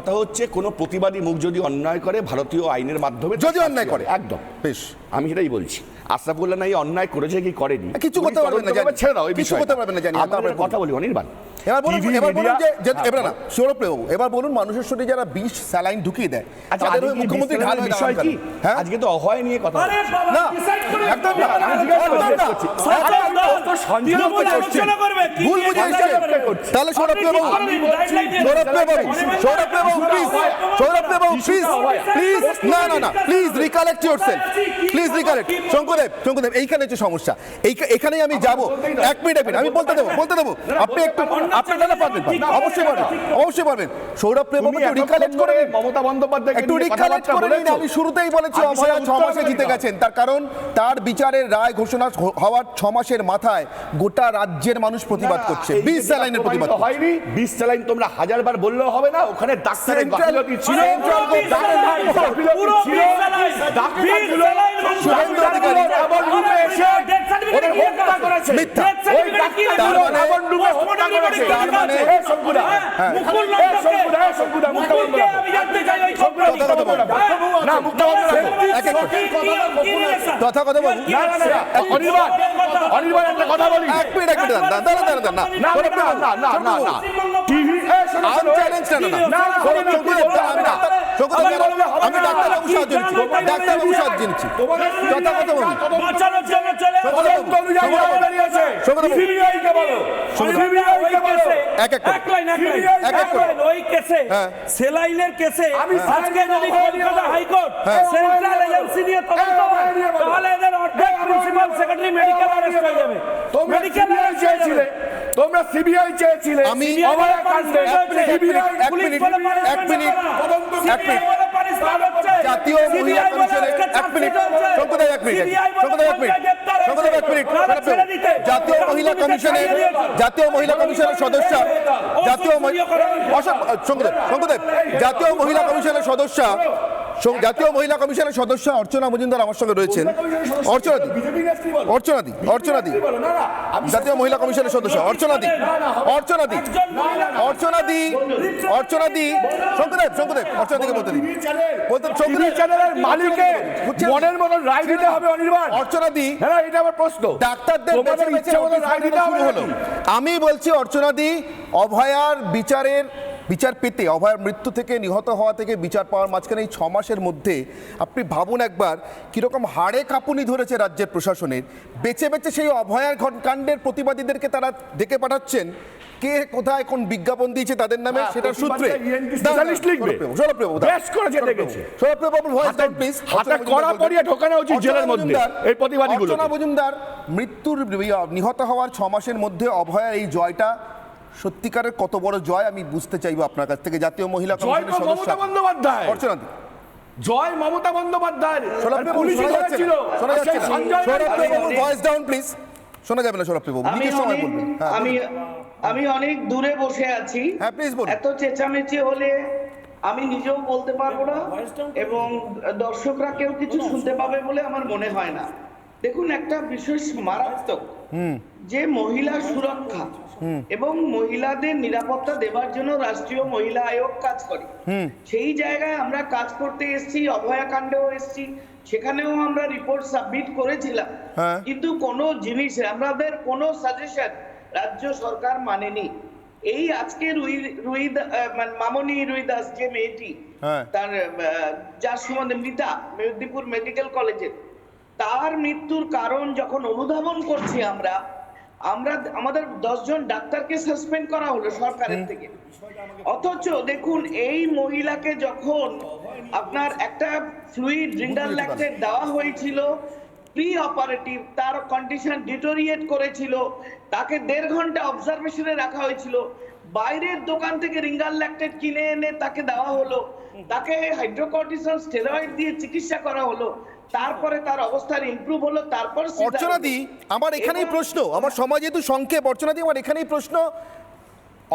কথা হচ্ছে কোনো প্রতিবাদী মুখ যদি অন্যায় করে ভারতীয় আইনের মাধ্যমে যদি অন্যায় করে। একদম। বেশ। আমি সেটাই বলছি। আশরাফুল্লাহ নাই অন্যায় করেছে কি করেনি? কিছু করতে পারবেন না, জানি। ছেড়ে দাও এই কিছু বিষয়টা। করতে পারবেন না, জানি। আমরা কথা বলি অনির্বাণ। এবার বলুন এবার বলুন যে যে- হ্যাঁ, এবার না সৌরভ এবার বলুন মানুষের শরীরে যারা বিষ স্যালাইন ঢুকিয়ে দেয় আচ্ছা তাদের আজকে মুখ্যমন্ত্রী ঢাল হয়ে বিষয় কি? হ্যাঁ? আজকে তো অভয় নিয়ে কথা আরে বাবা না, একদম না। আমি জিজ্ঞাসা করছি, না। করছি। তো সন্দেহ তৃণমূল আলোচনা করবে, কি ভুল বুঝে কথা তাহলে সৌরভ বাবু সৌরভ বাবু সৌরভ বাবু please Sourav Babu please please না না না please recollect your please recollect Shankudeb Shankudeb এইখানে হচ্ছে সমস্যা। এই এখানেই আমি যাব। এক মিনিট এক মিনিট আমি বলতে দেবো বলতে দেবো। আপনি একটু আপনি দাদা পারবেন। অবশ্যই পারবেন অবশ্যই পারবেন। সৌরভ রিকালেক্ট করে। মমতা বন্দ্যোপাধ্যায় একটু রিকালেক্ট করে নিন। আমি শুরুতেই বলেছি অভয়া ছ মাসে জিতে গেছেন। তার কারণ তার বিচারের রায় ঘোষণা হওয়ার ছ মাসের মাথায় গোটা রাজ্যের মানুষ প্রতিবাদ করছে। বিশ স্যালাইনের প্রতিবাদ হয়নি। বিশ স্যালাইন তোমরা হাজার বার বললেও হবে না। ওখানে ডাক্তারের গাফিলতি ছিল। ডাক্তারের গাফিলতি ছিল। ডাক্তারগুলো- কথা। না, কথা বলুন না, না, না, না, অনির্বাণ, অনির্বাণ একটা কথা বলি। এক মিনিট এক মিনিট দাঁড়ান দাঁড়ান দাঁড়ান দাঁড়ান না না, না, বাবু, না, না, না, না। টিভি এ, শোনো, আম চ্যালেঞ্জ না না না আমি ডাক্তার। ডাক্তারবাবু সাহায্য নিচ্ছি ডাক্তারবাবু সাহায্য নিচ্ছি কথা কথা বলুন হ্যাঁ। সেলাইনের কেসে আজকে যদি কলকাতা হাইকোর্ট হ্যাঁ। সেন্ট্রাল এজেন্সি নিয়ে তদন্ত হ্যাঁ, হয় তাহলে এদের অর্ধেক প্রিন্সিপাল সেক্রেটারি মেডিকেল অ্যারেস্ট হয়ে যাবে। তোমরা মেডিকেল অ্যারেস্ট হয়ে যাবে। তোমরা সিবিআই চেয়েছিলে। আমি- এক মিনিট, এক মিনিট, এক মিনিট, জাতীয় মহিলা কমিশনের এক মিনিট। শঙ্কুদেব এক মিনিট। শঙ্কুদেব এক মিনিট। শঙ্কুদেব এক মিনিট। জাতীয় মহিলা কমিশনের জাতীয় মহিলা কমিশনের সদস্য জাতীয় শঙ্কুদেব জাতীয় মহিলা কমিশনের সদস্য জাতীয় মহিলা কমিশনের সদস্য অর্চনা মজুমদার আমার সঙ্গে রয়েছেন। অর্চনাদি অর্চনাদি বিজেপি নেত্রী বলো। অর্চনা দি অর্চনা দি। বলো, না, না, আমি জাতীয় মহিলা কমিশনের সদস্য অর্চনাদি অর্চনাদি অর্চনাদি অর্চনাদি অর্চনা দি। অর্চনা দি। শঙ্কুদেব শঙ্কুদেব অর্চনা বলতে দিন। বলতে চ্যানেলের মনের মতন রায় দিতে হবে অনির্বাণ। অর্চনা দি। হ্যাঁ এটা আমার প্রশ্ন। ডাক্তারদের রায় দিতে হবে হলো। আমি বলছি অর্চনাদি অভয়ার বিচারের বিচার পেতে অভয়ার মৃত্যু থেকে নিহত হওয়া থেকে বিচার পাওয়ার মাঝখানে এই ছ মাসের মধ্যে আপনি ভাবুন একবার কীরকম হাড়ে কাঁপুনি ধরেছে রাজ্যের প্রশাসনের। বেছে বেছে সেই অভয়ার কাণ্ডের প্রতিবাদীদেরকে তারা ডেকে পাঠাচ্ছেন। কে কোথায় কোন বিজ্ঞাপন দিয়েছে তাদের নামে হ্যাঁ, সেটার সূত্রে। মজুমদার। মৃত্যুর নিহত হওয়ার ছ মাসের মধ্যে অভয়ার এই জয়টা সত্যিকারের কত বড় জয় আমি বুঝতে চাইব আপনার কাছ থেকে। জাতীয় মহিলা কমিশনের সদস্য বন্দ্যোপাধ্যায়। অর্চনা জয় Mamata Bandyopadhyay voice down please শোনা যাবে না বাবু আমি নিজের সময় অনেক বলবেন। হ্যাঁ, আমি আমি অনেক দূরে বসে আছি। হ্যাঁ, বলুন। এত চেঁচামেচি হলে আমি নিজেও বলতে পারব না এবং দর্শকরা কেউ কিছু শুনতে পাবে বলে আমার মনে হয় না। দেখুন একটা বিশেষ মারাত্মক। যে মহিলা সুরক্ষা এবং মহিলাদের নিরাপত্তা দেওয়ার জন্য রাষ্ট্রীয় মহিলা আয়োগ কাজ করে। সেই জায়গায় আমরা কাজ করতে এসেছি অভয়াকাণ্ডেও এসেছি। সেখানেও আমরা রিপোর্ট সাবমিট করেছিলাম। হ্যাঁ। কিন্তু কোনো জিনিস আমাদের কোনো সাজেশন রাজ্য সরকার মানেনি। এই আজকে রুই রুই মানে মামনি রুই দাস যে মেয়েটি হ্যাঁ। তার যার সম্বন্ধে মিতা মেদিনীপুর মেডিকেল কলেজের তার মৃত্যুর কারণ যখন অনুধাবন করছি আমরা আমরা আমাদের দশজন ডাক্তারকে সাসপেন্ড করা হলো সরকারের থেকে। অথচ দেখুন এই মহিলাকে যখন আপনার একটা ফ্লুইড রিন্ডার ল্যাক্টেট দেওয়া হয়েছিল প্রি অপারেটিভ তার কন্ডিশন ডিটোরিয়েট করেছিল তাকে দেড় ঘণ্টা অবজারভেশনে রাখা হয়েছিল বাইরের দোকান থেকে রিঙ্গাল ল্যাক্টেট কিনে এনে তাকে দেওয়া হলো তাকে হাইড্রোকর্টিসন স্টেরয়েড দিয়ে চিকিৎসা করা হলো তারপরে তার অবস্থার ইমপ্রুভ হলো তারপর seizure অর্চনা হলো। দি আমার এখানেই প্রশ্ন আমার সমাজ যেহেতু সংক্ষেপ অর্চনা দি আমার এখানেই প্রশ্ন।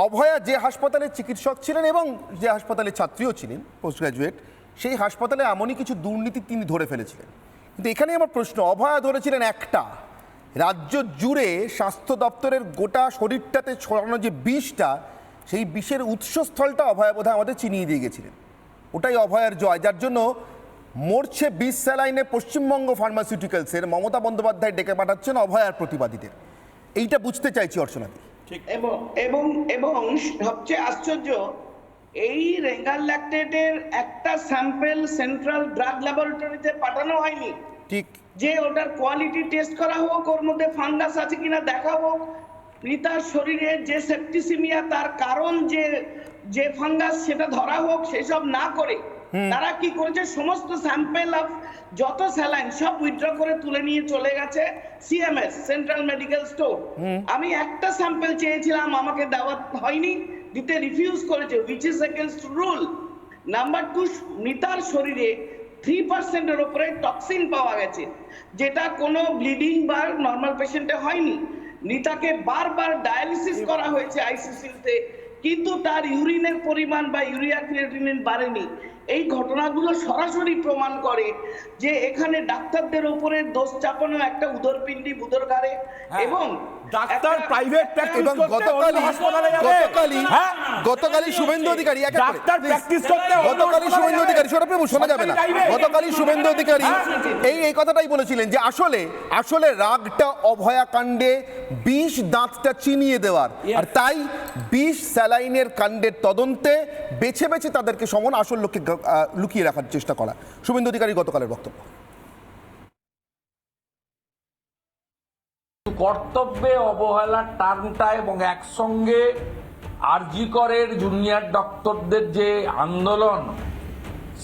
অভয়া যে হাসপাতালের চিকিৎসক ছিলেন এবং যে হাসপাতালের ছাত্রীও ছিলেন পোস্ট গ্রাজুয়েট সেই হাসপাতালে এমনই কিছু দুর্নীতি তিনি ধরে ফেলেছিলেন। কিন্তু এখানেই আমার প্রশ্ন অভয়া ধরেছিলেন একটা রাজ্য জুড়ে স্বাস্থ্য দপ্তরের গোটা শরীরটাতে ছড়ানো যে বিষটা সেই বিষের উৎসস্থলটা অভয়া বোধহয় আমাদের চিনিয়ে দিয়ে গেছিলেন। ওটাই অভয়ার জয় যার জন্য মরছে বিষ স্যালাইনে পশ্চিমবঙ্গ ফার্মাসিউটিক্যালসের মমতা বন্দ্যোপাধ্যায় ডেকে পাঠাচ্ছেন অভয়ার প্রতিবাদীদের। এইটা বুঝতে চাইছি অর্চনাদি। এবং এবং এবং সবচেয়ে আশ্চর্য এই রেঙ্গাল ল্যাকটেটের একটা স্যাম্পেল সেন্ট্রাল ড্রাগ ল্যাবরেটরিতে পাঠানো হয়নি। ঠিক। যে ওটার কোয়ালিটি টেস্ট করা হোক ওর মধ্যে ফাঙ্গাস আছে কিনা দেখা হোক রিতার শরীরে যে সেপ্টিসিমিয়া তার কারণ যে যে ফাঙ্গাস সেটা ধরা হোক সেসব না করে তারা কি করেছে? সমস্ত স্যাম্পেল অফ যত স্যালাইন সব উইথড্র করে তুলে নিয়ে চলে গেছে সিএমএস সেন্ট্রাল মেডিকেল স্টোর আমি একটা স্যাম্পেল চেয়েছিলাম আমাকে দেওয়া হয়নি। দিতে রিফিউজ করেছে which is against rule number two মিতার শরীরে থ্রি পার্সেন্টের উপরে টক্সিন পাওয়া গেছে যেটা কোনো ব্লিডিং বা নর্মাল পেশেন্টে হয়নি। নিতাকে বারবার ডায়ালিসিস করা হয়েছে আইসিসিউতে কিন্তু তার ইউরিনের পরিমাণ বা ইউরিয়া ক্রিয়েটিনিন বাড়েনি। এই ঘটনাগুলো সরাসরি প্রমাণ করে যে এখানে ডাক্তারদের উপরে দোষ চাপানো একটা উদরপিণ্ডি বুদরগারে এবং ডাক্তার প্রাইভেট প্র্যাকটিস এবং গতকালই গতকালই হ্যাঁ গতকালই শুভেন্দু অধিকারী এক ডাক্তার। প্র্যাকটিস করতে গতকালই শুভেন্দু। অধিকারী শোনা প্রভু শোনা যাবে না। গতকালই শুভেন্দু অধিকারী হ্যাঁ। এই এই কথাটাই বলেছিলেন যে আসলে আসলে রাগটা অভয়া কাণ্ডে বিষ দাঁতটা চিনিয়ে দেওয়ার। আর তাই বিষ স্যালাইনের কাণ্ডের তদন্তে বেছে বেছে তাদেরকে সমন আসল লোককে লুকিয়ে রাখার চেষ্টা করা। শুভেন্দু অধিকারী গতকালের বক্তব্য। কর্তব্যে অবহেলার টার্মটা এবং একসঙ্গে আরজিকরের জুনিয়র ডক্টরদের যে আন্দোলন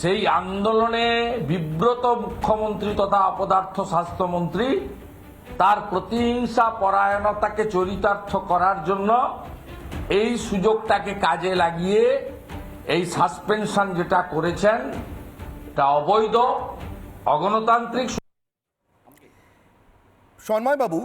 সেই আন্দোলনে বিব্রত মুখ্যমন্ত্রী তথা অপদার্থ স্বাস্থ্যমন্ত্রী তার প্রতিহিংসা পরায়ণতাকে চরিতার্থ করার জন্য এই সুযোগটাকে কাজে লাগিয়ে এই সাসপেনশন যেটা করেছেন এটা অবৈধ অগণতান্ত্রিক সন্ময় বাবু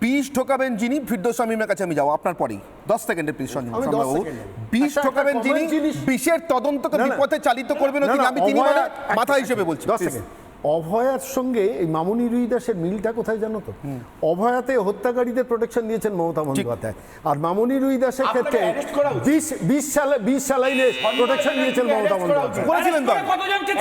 বিষ ঠোকাবেন যিনি ফিরদৌস শামীমের কাছে আমি যাব আপনার পরেই দশ সেকেন্ডের প্লিজ সন্ময় বাবু সেকেন্ডে। বিষ ঠোকাবেন একটা যিনি বিষের তদন্তকে। বিপথে চালিত করবেন আমি তিনি অভয়া- মাথা হিসেবে বলছি দশ সেকেন্ড অভয়ার সঙ্গে এই মামুনি রুই দাসের মিলটা কোথায় জানো তো? অভয়াতে হত্যাকারীদের প্রোটেকশন দিয়েছেন মমতা বন্দ্যোপাধ্যায়। আর মামুনি রুই দাসের ক্ষেত্রে বিশ বিশ সালে বিশ সালাইনে প্রোটেকশন দিয়েছেন মমতা বন্দ্যোপাধ্যায়। করেছিলেন তো? কতজনকে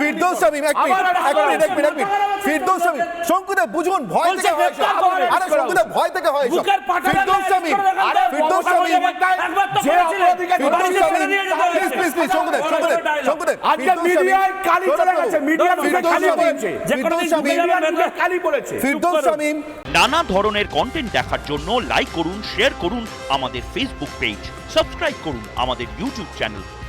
ফিরদৌস শামীম, এক মিনিট, এক মিনিট, এক মিনিট, এক মিনিট। ফিরদৌস শামীম, শঙ্কুদা, বুঝুন, ভয় থেকে হয়। আরে শঙ্কুদা, ভয় থেকে হয় ফিরদৌস শামীম, ফিরদৌস শামীম, যে অপরাধীকে ফিরদৌস শামীম, শঙ্কুদা, শঙ্কুদা, শঙ্কুদা, আজকে মিডিয়ায় কালি চলে গেছে মুখে কালি যে কোনো কালি ফিরদৌস শামীম নানা ধরনের কন্টেন্ট দেখার জন্য লাইক করুন শেয়ার করুন আমাদের ফেসবুক পেজ সাবস্ক্রাইব করুন আমাদের ইউটিউব চ্যানেল